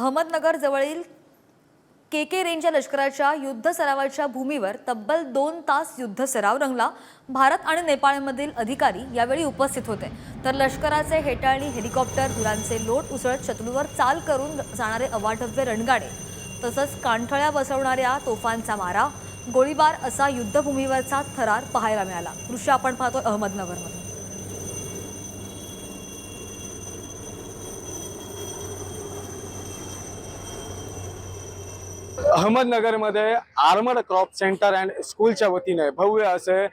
अहमदनगर जवळील के के रेंजच्या लष्कराच्या युद्ध सरावाच्या भूमीवर तब्बल दोन तास युद्ध सराव रंगला. भारत आणि नेपाळमधील अधिकारी यावेळी उपस्थित होते. तर लष्कराचे हेटाळणी हेलिकॉप्टर धुरांचे लोट उसळत शत्रूवर चाल करून जाणारे अवाढव्य रणगाडे तसंच कांठळ्या बसवणाऱ्या तोफांचा मारा गोळीबार असा युद्धभूमीवरचा थरार पाहायला मिळाला. दृश्य आपण पाहतोय अहमदनगरमध्ये. अहमदनगरमध्ये आर्मड क्रॉप सेंटर अँड स्कूलच्या वतीने भव्य असे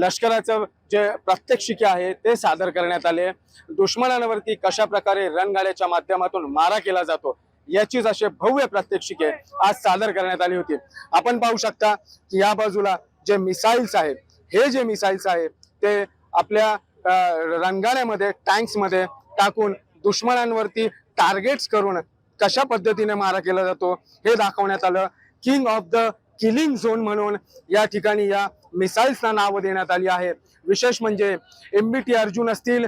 लष्कराचं जे प्रात्यक्षिके आहे ते सादर करण्यात आले. दुश्मनांवरती कशा प्रकारे रणगाड्याच्या माध्यमातून मारा केला जातो याचीच असे भव्य प्रात्यक्षिके आज सादर करण्यात आली होती. आपण पाहू शकता की या बाजूला जे मिसाईल्स आहेत हे जे मिसाईल्स आहेत ते आपल्या रणगाड्यामध्ये टँक्समध्ये टाकून दुश्मनांवरती टार्गेट्स करून कशा पद्धतीने मारा केला जातो हे दाखवण्यात आलं. King of the killing zone म्हणून या ठिकाणी या मिसाईल्सना नावं देण्यात आली आहे. विशेष म्हणजे एम बी टी अर्जुन असतील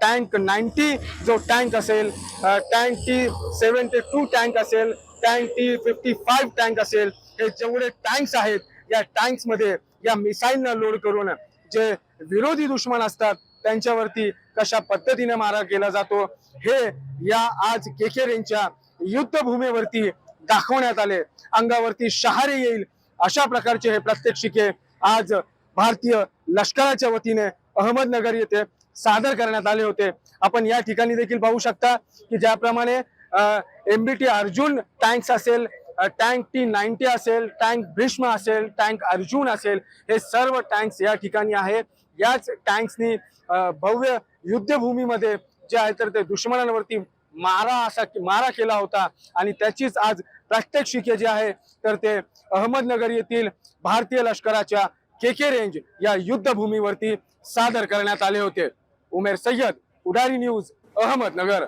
टँक नाईन्टी जो टँक असेल tank T seventy two tank असेल tank T fifty five tank असेल हे जेवढे टँक्स आहेत या टँक्समध्ये या मिसाईलना लोड करून जे विरोधी दुश्मन असतात त्यांच्यावरती कशा पद्धतीने मारा केला जातो हे या आज केकेरेंच्या युद्धभूमीवरती दाखवण्यात आले. अंगावरती शहारे येईल. अशा प्रकारचे हे प्रात्यक्षिके आज भारतीय लष्कराच्या वतीने अहमदनगर येथे सादर करण्यात आले होते. आपण या ठिकाणी देखील पाहू शकता की ज्याप्रमाणे M B T Arjun tanks असेल टँक टी नाईन्टी असेल टँक भीष्म असेल टँक अर्जुन असेल हे सर्व टँक्स या ठिकाणी आहेत याच टँक्सनी भव्य युद्धभूमीमध्ये जे आहे तर ते दुश्मनांवरती मारा असा मारा केला होता. आणि त्याचीच आज प्रात्यक्षिके जी आहे तर ते अहमदनगर येथील भारतीय लष्कराच्या के के रेंज या युद्धभूमीवरती सादर करण्यात आले होते. उमेर सय्यद उडारी न्यूज अहमदनगर.